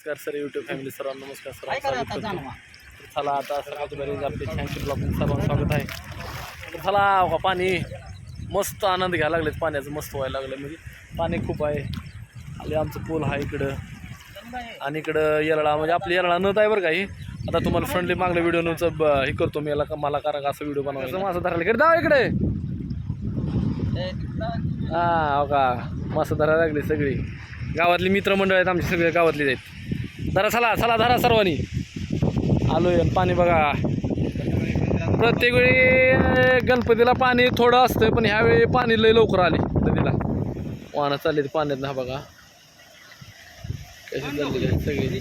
नमस्कार sir YouTube family सर्वांना नमस्कार. सर चला आता सकाळच्या बरेच आपले छानशी ब्लॉग सर्वांचं स्वागत आहे. चला हो का पाणी. मस्त आनंद घ्यायला लागलेत. पाण्याचं मस्त व्हायला लागलं म्हणजे पाणी खूप आहे. आले आमचं पूल आहे इकडं. आणि इकडं येरळा म्हणजे आपली येरळा नत आहे बरं काही आता तुम्हाला फ्रेंडली मागल्या व्हिडिओ ब हे करतो मी. याला का मला करा का असं व्हिडिओ बनवायचं मासं धरायला? इकडे जाऊ इकडे. हा हो का. मासं धरायला लागली सगळी. गावातली मित्रमंडळ आहेत आमची सगळे गावातली आहेत. धरा चला चला धरा सर्वांनी. आलो आहे पाणी बघा. प्रत्येक वेळी गणपतीला पाणी थोडं असतं पण ह्यावेळी पाणी लय लवकर आले नदीला वाहनं चालली पाण्यात ना बघा. कशी चालली सगळी.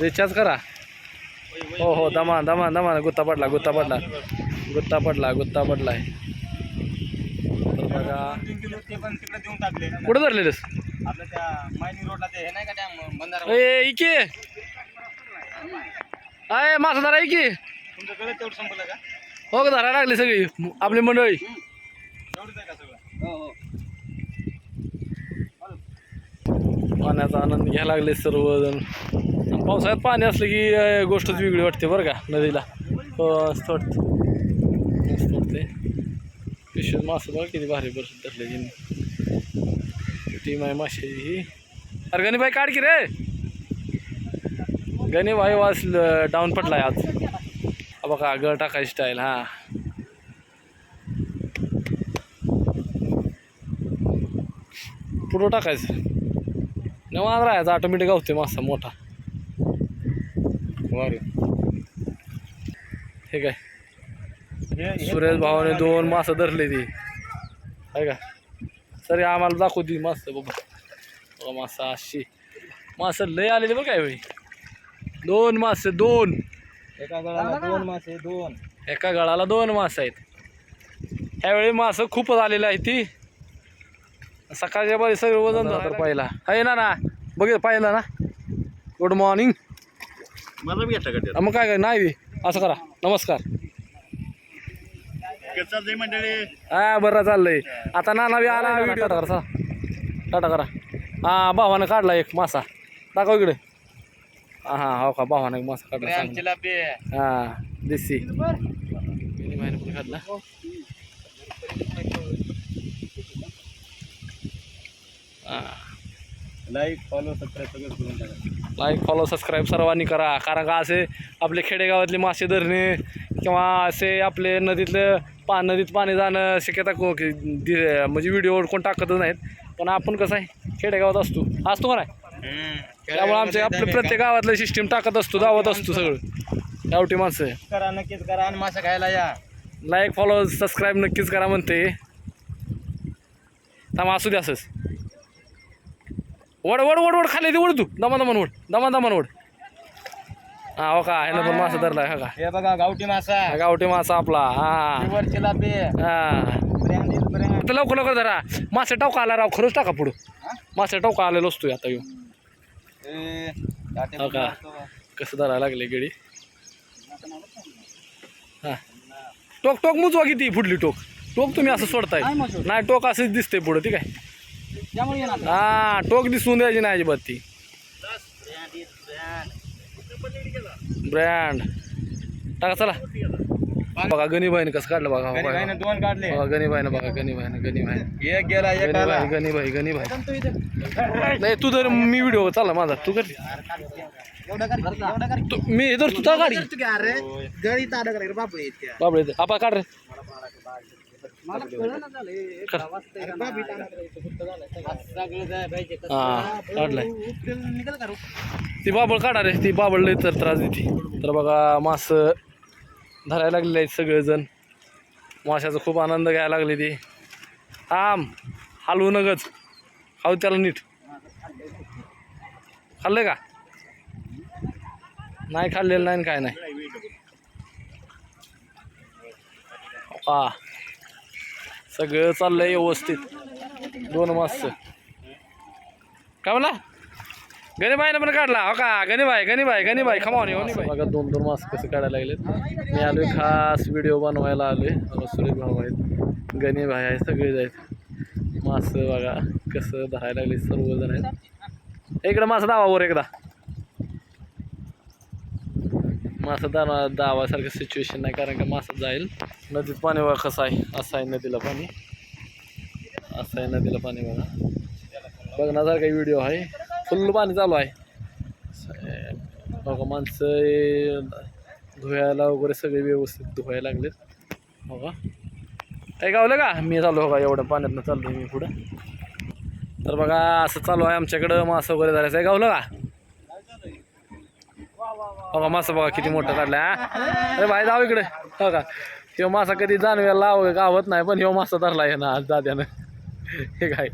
रिचार्ज करा. हो हो दमान दमान दमान गुत्ता पडला गुत्ता पडला. गुत्ता पडला गुत्ता पडलाय. आहे बघा. कुठं धरलेलंस? आपल्या त्या मायनी रोडला ते हे नाही का त्या बंधारा ए इके. अय मासा धरा इके. तुमच्याकडे तेवढं संपलं का? हो का धरायला लागली सगळी. आपली मंडळी. तेवढंच आहे का सगळं? हो हो. पाण्याचा आनंद घ्यायला लागले सर्वजण. पावसाळ्यात पाणी असलं की गोष्टच वेगळी वाटते बरं का नदीला. हो मस्त वाटते. मस्त वाटते पिशवीत मासं बघा किती भारी बरं धरले टीम आहे माशाची ही. अरे गणीबाई काढ की रे. गणीबाई वास डाऊन पडलाय आज. बघा गळ टाकायची स्टाईल हा. पुढं टाकायचं. निवांत राहायचा ऑटोमॅटिक गावते मासा मोठा. हे काय? सुरेश भावाने दोन मासं धरले ती. आहे का? सर आम्हाला दाखवू ती मासं बाबा बघा मासा अशी. मासं लय आलेली बरं काय वेळी दोन मासे दोन. एका गळाला दोन मासे दोन. एका गळाला दोन मासं आहेत. ह्यावेळी मासं खूपच आलेली आहे ती. सकाळच्या बारी सगळं वजन तर पहिला. आहे ना ना. बघ पाहिलं ना. गुड मॉर्निंग मला बी घेतला मग काय काय? नाही बी. असं करा. नमस्कार. हा बरं चाललंय. आता नाना बी आला व्हिडिओ टाटा करा टाटा करा. हा भावानं काढला एक मासा. दाखव इकडे. हा हा हो का भावानं एक मासा काढला. हा देसी. काढला हा. लाईक फॉलो सबस्क्राईब सगळं करून टाका. लाईक फॉलो सबस्क्राईब सर्वांनी करा. कारण का असे आपले खेडेगावातले मासे धरणे किंवा असे आपले नदीतलं पा नदीत पाणी जाणं शक्यता को- म्हणजे व्हिडिओ कोण टाकतच नाहीत. पण आपण कसं आहे खेडेगावात असतो. असतो का नाही? त्यामुळे आमचे आपले प्रत्येक गावातलं सिस्टीम टाकत असतो दावत असतो सगळं. गावठी माणसं. करा नक्कीच करा. आणि मासे खायला या. लाईक फॉलो सबस्क्राईब नक्कीच करा म्हणते. थांबा असू दे असंच. वड वड वड वड खाली ते वड तू. दमा दमान वड. दमा दमान वड. हा हो का? ह्यानं पण मासा धरला हा का? हे बघा गावठी मासा. हा गावठी मासा आपला हा. वरची लापे. हा. आता लवकर लवकर धरा. मासे टवका आला राव खरंच टाका पुढं. मासे टवका आलेलो असतोय आता येऊ हो का? कसं धरायला लागले गेडी? हा. टोक टोक मुजवा किती फुडली टोक? टोक तुम्ही असं सोडताय. नाही टोक असंच दिसतंय पुढं ठीक आहे? हा टोक दिसून द्यायची नाही अजिबात ती. ब्रँड. टाका चला. बघा गणीबाईने कसं काढलं बघा दोन काढले. बघा गणीबाईनं बघा गणीबाईनं गणीबाईनं. एक गेला गणीबाई गणीबाई गणीबाई. नाही तू तर मी व्हिडिओ चालला माझा तू कर. मी इधर तू गाडी अरे गळी ताडा कर बापू इतक्या. बाबडे इथं. आपा काढ रे. मला कळलं झालं. सगळं. जाय पाहिजे कसं. हा काढलाय. निघाल का? ती बाबळ काढा रे ती बाबळ लय तर त्रास देते. तर बघा मास धरायला लागलेले आहेत सगळेजण. माशाचा खूप आनंद घ्यायला लागले ती. थांब हलवू नगच. खाऊ त्याला नीट. खाल्लंय का? नाही खाल्लेलं नाही आणि काय नाही. हा. सगळं चाललंय व्यवस्थित. दोन मासचं काय म्हणला? गणीबाईनं पण काढला. हो का? गणीबाई गणीबाई गणीबाई. खमावणी नाही बघा दोन दोन मास कसं काढायला लागलेत. मी आलोय खास व्हिडिओ बनवायला आलोय. मला सुरेश भाऊ आहेत. गणीबाई आहेत सगळेच आहेत. मास बघा कसं धरायला लागले सर्वजण आहेत. इकडं मासा दावा वर एकदा. मासा दावा दावासारखं सिच्युएशन नाही कारण का मासा जाईल. नदीत पाणी बघा कसं आहे? असं आहे नदीला पाणी. असं आहे नदीला पाणी बघा. बघण्यासारखा व्हिडिओ आहे. फुल पाणी चालू आहे. बघा माणसं धुवायला वगैरे सगळे व्यवस्थित धुवायला लागलेत. बघा. काही गावलं का? मी चालू बघा एवढं पाण्यातनं चाललो मी पुढं. तर बघा असं चालू आहे आमच्याकडं. मासा वगैरे झाल्याचं आहे. गावलं का? बघा मासा बघा किती मोठं काढला अरे भाई जाऊ इकडे. हो का? ह्यो मासा कधी जाणव्याला लाव गावत नाही पण ह्यो मासा धरला आहे ना आज दाद्यानं. हे काय?